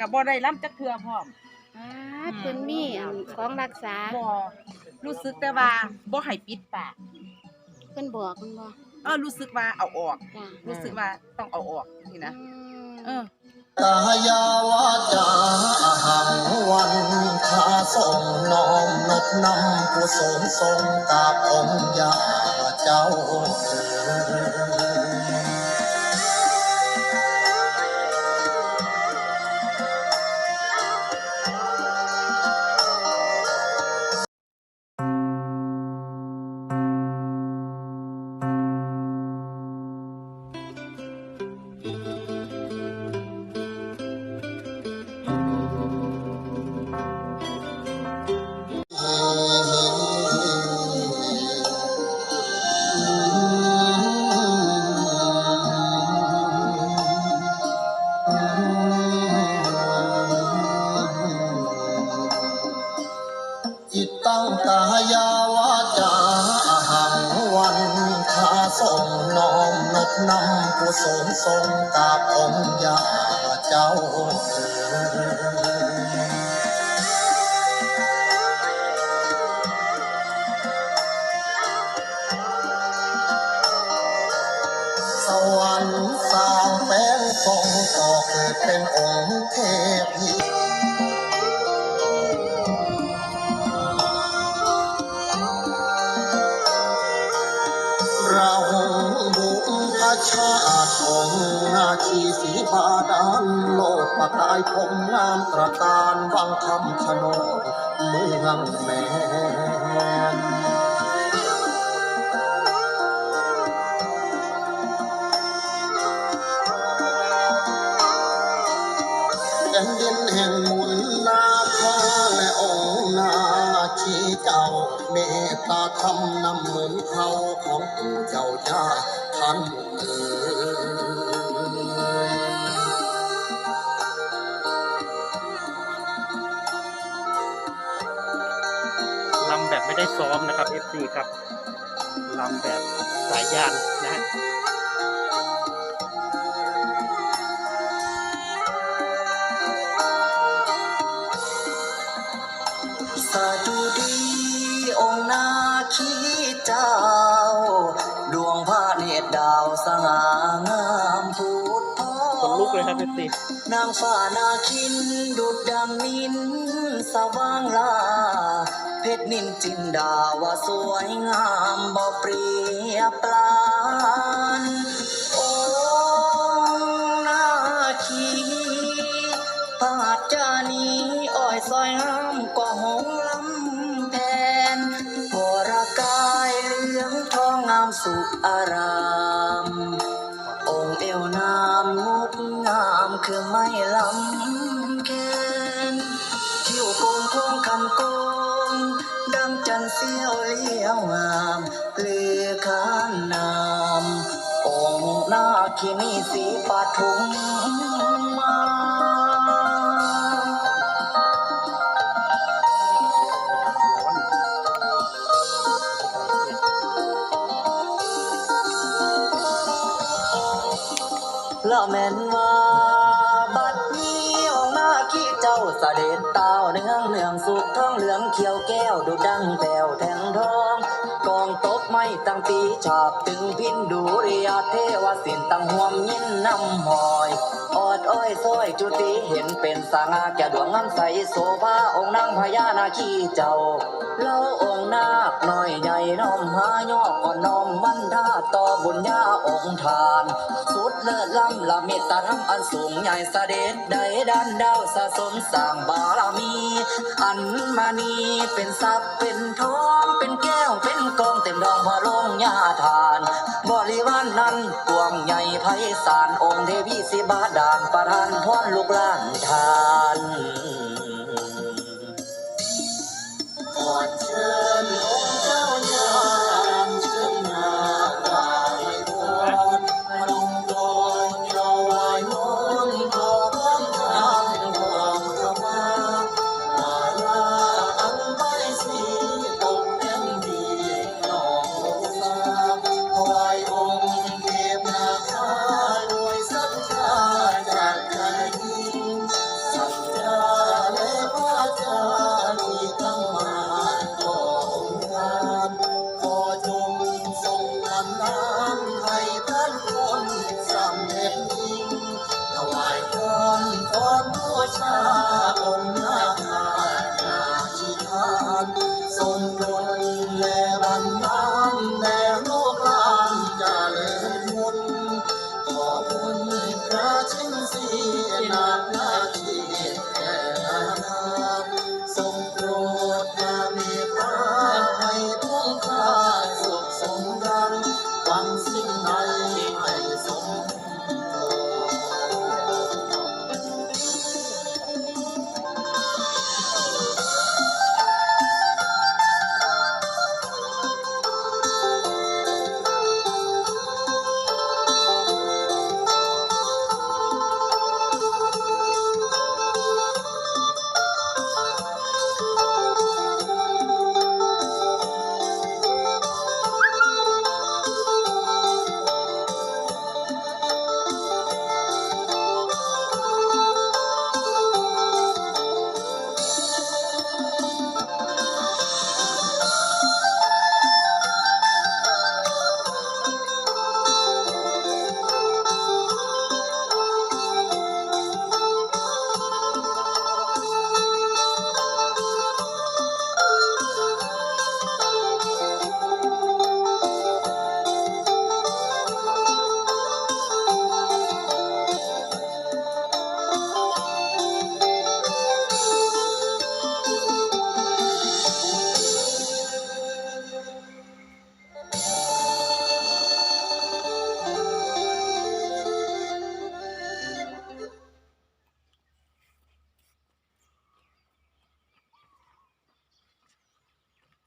ก็บ่ได้รับจักเทื่อพร้อม อ่าเพิ่นมีอันของรักษาบ่รู้สึกแต่ว่าบ่ให้ปิดปาก เพิ่นบอกเพิ่นบ่เออรู้สึกว่าเอาออก จ้ะรู้สึกว่าต้องเอาออกนี่นะ อืม เออ กายาวาจาหังวันข้าส่งน้อมนบนำผู้สนทรงกราบองค์ยาเจ้าเอ๋ย นำผู้สนทรงกาบองค์ยาเจ้าเอ๋ยสวรรค์สร้างแป้งทรงก่อเกิดเป็นองค์เทพี ชาติของนาคีสีบาดาลโลกประกายพงงามตระการวังคำชะโนดเมืองแมนแผ่นดินแห่งมุนนาคาและองค์นาคีเจ้าเมตตาธรรมนำเหมือนเขาของปู่เจ้าย่าท่าน ลำแบบไม่ได้ซ้อมนะครับ FC ครับลำแบบสายยานนะฮะ กเลยครับ FC นางฟ้านาคินดุดดังนินสว่างลา เพชรนินจินดาว่าสวยงามบ่เปรียบปรานองค์นาคีปาดจานีอ้อยซอยงามก็หงลำแพนพรกายเหลืองทองงามสุขอาราม คือไม่ลำแคนคิ้วโกงโค้งคันโกง ดังจันทร์เสียวเลี้ยวงามเลือขานนามองค์นาคินีสีปทุมมาละแม่น เจ้าเสด็ดเต้าเนืองเนืองสุกท้องเหลืองเขียวแก้วดูดังแผ่วแทงทองกอ ไม้ตั้งตีฉาบตึงพินดูเรียเทวสินตั้งห่วมยินน้ำหอยออดอ้อยซอยจุติเห็นเป็นสางาแก่ดวงงามใสโสภาองค์นางพญานาคีเจ้าเล่าองค์นาคน้อยใหญ่น้อมหายอกก่อนน้อมมันท่าต่อบุญญาองค์ทาน สุดเลิศล้ำละเมตตาธรรมอันสูงใหญ่เสด็จได้ดันดาวสะสมสร้างบารมี อันมานีเป็นทรัพย์เป็นทองเป็นแก้วเป็นกองเต็มดองพระลงยาทาน บริวารนนั้นกวางใหญ่ไพศาลองค์เทวีสิบาดานประทานพรลูกหลานทานก่อนเชิญ นาดนา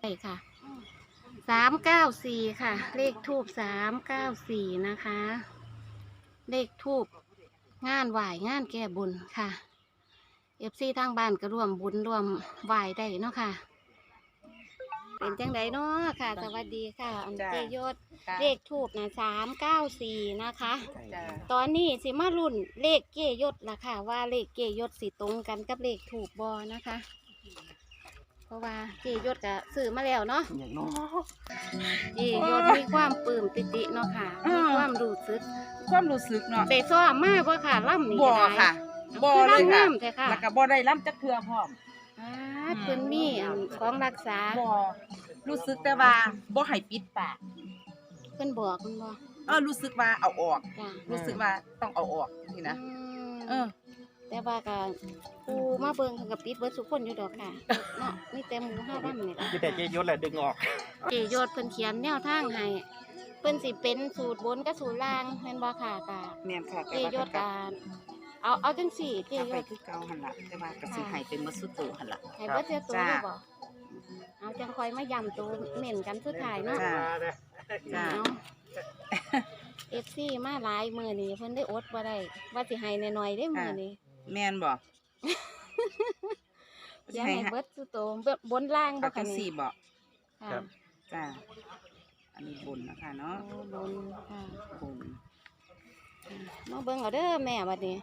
ใช่ค่ะสามเก้าสี่ค่ะ เลขทูบสามเก้าสี่นะคะ เลขทูบงานไหวงานแก้บุญค่ะเอฟซีทางบ้านก็ร่วมบุญร่วมไหวได้เนาะค่ะ เป็นจังไดเนาะค่ะ สวัสดีค่ะ อันจ้ะเจยศค่ะเลขทูบนะสามเก้าสี่นะคะจ้ะตอนนี้สิมารุ่นเลขเกยศล่ะค่ะ ว่าเลขเกยศสิตรงกันกับเลขถูกบอนะคะเพ ราะว่าเกยศก็ซื้อมาแล้วเนาะอย่างน้อยเกยศมีความปลื้มปิติเนาะค่ะอืมีมความรู้สึกความรู้สึกเนาะได้ซ้อมมาบ่ค่ะล่ำนี่บ่ก็ได้ค่ะบ่คือเลยล่ำค่ะงามแต่ค่ะ แล้วก็บ่ได้ล้ำจักเทือพร้อมอ่าเพิ่นมีอันของรักษาบ่รู้สึกแต่ว่าบ่ให้ปิดปากเพิ่นบอกมันบ่เออรู้สึกว่าเอาออกจ้ะรู้สึกว่าต้องเอาออกนี่นะอืมเออ แต่ว่าก็ปูมาเบิ่งเพิ่นก็ปิดเบิดทุกคนอยู่ดอกค่ะเนาะมีแต่หมู่เฮาล่ำนี่ล่ะคือแต่เจยศแหละดึงออก เจยศเพิ่นเขียนแนวทางให้เพิ่นสิเป็นสูตรบนกับสูตรล่างแม่นบ่ค่ะกะแม่นค่ะเจยศกะเอาเอาจังสี่เจเอายไปศ คือเก่าหั่นล่ะแต่ว่าก็สิให้เป็นมื้อสุดโตหั่นล่ะให้เบิดเสียตัวจ้าเลยบ่เอาจังคอยมาย้ำตัวเน้นกันสุดท้ายเนาะจ้า จ้า เอา FC มาหลายมื้อนี้เพิ่นได้อดบ่ได้ว่าสิให้น้อยๆได้มื้อนี้ แม่นบ่อย่าให้เบิดสุดโตวเบิดบนล่างบ่เอาจัค่ะงนี่ซี่บ่ค่ะครับ จ้าอันนี้บุญนะคะเนาะโอ้บนค่ะบุญมาเบิ่งเอาเด้อแม่บัดนี้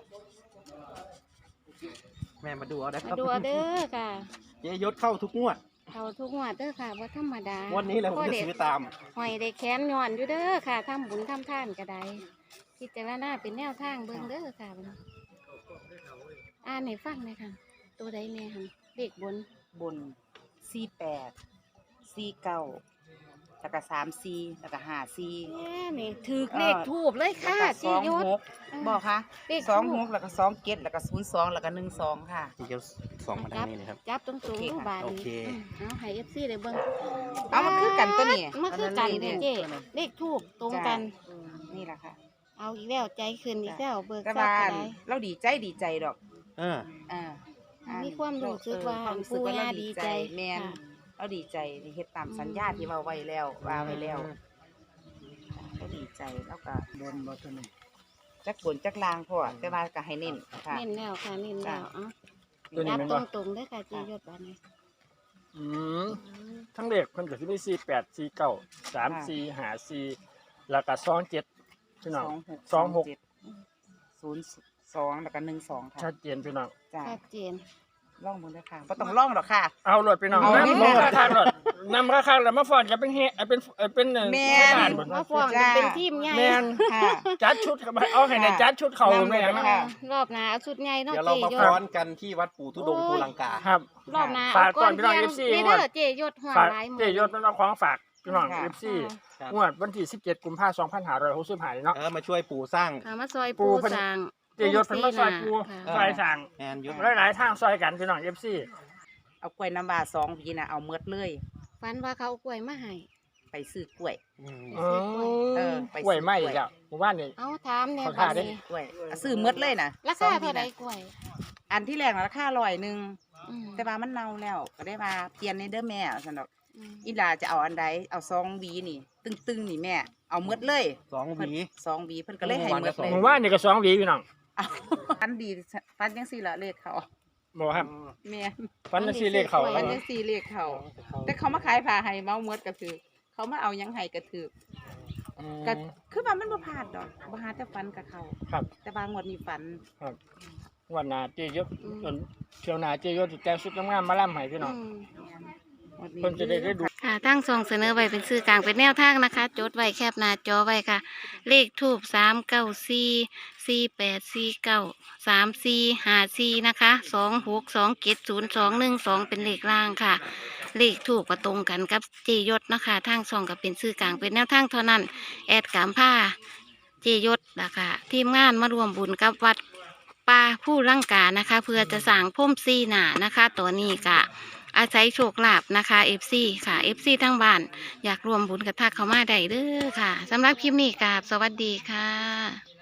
แม่มาดูเอาได้คมารับดูเอาเด้อค่ะ เจยศเข้าทุกงวด เขาทุกงวดเด้อค่ะว่าธรรมดาวันนี้แหละผมพ่อจะเด็กซื้อตาม หอยได้แค้นย้อนอยู่เด้อค่ะทำบุญทำทานก็ได้พิจารณาเป็นแนวทางเบิ่งเด้อค่ะบัดนี้ อ่านให้ฟังหน่อยค่ะ ตัวใดแม่ค่ะเลขบนบุญ48 49แล้วก็34แล้วก็54แม่นี่ถือเลขทูบเลยค่ะแล้วเจก็ยศ26บอกค่ะเลขสองทูหบกแล้วก็สองเกตแล้วก็ศูนย์สองแล้วก็หนึ่งสองค่ะเจยศสองมาทางนี้เลยครับ จับตรงสูงโอเคลูกค่ะบาทโอนี้เคอืมเอาให้ FC ได้เบิ่งเอามาคือกันตัวนี้มาคือกันอัเด้นเจนี้เลขทูบตรงกันจ้ะนี่แหละค่ะ เอาอีกแล้วใจขึ้นอีกแล้วเบิกกระทรัพบาย์ลก็ได้ เราดีใจดีใจดอกเอออ่ามีความรู้สึกว่าเออความรู้สึกว่าปู่ย่าเราดีดีใจใจแม่นค่ะ เราดีใจที่เฮ็ดตามสัญญาที่ว่าไว้แล้วว่าไว้แล้วเราดีใจแล้วก็บนบ่ตัวนี้จักบนจักลางพ่อแต่ว่าก็ให้เน้นค่ะ เน้นแล้วค่ะเน้นแล้วเอะตัวนี้จับแม่นตบ่รงๆเด้อค่ะเจยศบานนี้อืมทั้งเลขเพิ่นก็สิมีสี่แปดสี่เก้าสามสี่ห้าสี่แล้วก็สองเจ็ดพี่น้อง สองหก สองหกเจ็ดศูนย์ สองแล้วก็หนึ่งสองค่ะชัดเจนพี่น้อง จ้าชัดเจน ล่องมือเลยค่ะบ่ต้องล่องหรอกค่ะ เอาโหลดพี่น้องเอานำนี่ลงแหละราคาโหลดนำราคาแล้วมาฟอนกันเป็นเฮเอ่อเป็นเอ่อเป็นเอ่อแม่น บ้านบ่มาฟ้องจ้าเป็นทีมใหญ่แม่นค่ะ จัดชุดเข้ามาเอาให้ในค่ะจัดชุดเขานำแม่นเลยนะค่ะ รอบหน้าเอาชุดใหญ่เนาะเดี๋ยวเจเรามายศ ฟ้อนกันที่วัดปู่ทุดงค์ภูลังกา ครับ รอบหน้าฝากก่อนเพี่น้องที่ย FC นี่เด้อเจยศหัวฝากหลายหมืเจยศเป็นเอาของฝากพี่น้องค่ะ FC ครับ งวดวันที่ 17 กุมภาพันธ์2565เนาะ เออมาช่วยปู่สร้างค่ะมาซอยปูปูเพิ่น สร้าง เจยศเพิ่นมาซอยปูค่ะเออซอยสั่งแอนอยุหลายๆทางซอยกันพี่น้อง FC เอากล้วยน้ำว้าสองหวีน่ะเอาเมดเลย ฝันว่าเขาเอากล้วยมาให้ ไปซื้อกล้วยอืมอ๋อเออไปกล้วยไหม้ซื้อกล้วยอีกแล้วหมู่บ้านนี่ เอาถามแน่ขอบัท่าดเด้นี้กล้วยเอาซื้อเมดเลยนะราสอคางหวีเท่าใดน่ะกล้วยอันที่แรกน่ะราคาร้อยหนึ่งอืมแต่ว่ามันเน่าแล้ว ก็ได้มาเปลี่ยนในเด้อแม่สนดอกอืมอีหลาจะเอาอันใดเอาซองหวีนี่ ตึงๆนี่แม่ เอาเมดเลยสองหเพิ่นวี สองหวีเพิ่นก็เลยให้เมดเลย หมู่บ้านนี่ก็สองหวีพี่น้อง เอาฟันดีฟันจังสี่ละเลขเขาบ่ครับแม่ฟันจังซี่เลขเขาฟันจังสี่เลขเขาแต่เขามาขายผ้าให้เมาเมดก็ถือเขามาเอาหยังให้ก็ถืออืมก็คือว่ามันบ่พลาดดอกบ่หาแต่ฟันกับเขาครับ แต่บางงวดมีฟันครับวันหน้าเจยศจนเที่ยวหน้าเจยศสิแต่งชุดงามๆมาล่ำให้พี่น้องอืมงวดนี้ เพิ่นจะได้ได้ดูค่ะตั้งซองเสนอไว้เป็นสื่อกลางเป็นแนวทางนะคะ จดไว้แคบหน้าจอไว้ค่ะ เลขทูบสามเก้าสี่สี่แปดสี่เก้าสามสี่ห้าสี่นะคะสองหกสองเจ็ดศูนย์สองหนึ่งสองเป็นเลขล่างค่ะ เลขถูกประตรงกันกับเจยศนะคะทางซองกับเป็นสื่อกลางเป็นแนวทางเท่านั้น แอดกามผ้าเจยศนะคะทีมงานมารวมบุญกับวัดป่าผู้ร่างกานะคะ เพื่อจะสั่งพุ่มซีหนานะคะ ตัวนี้กะ อาศัยโชคลาภนะคะเอฟซีค่ะเอฟซีทั้งบ้าน อยากรวมบุญกับทักเขามาได้เด้อค่ะสำหรับคลิปนี้กราบสวัสดีค่ะ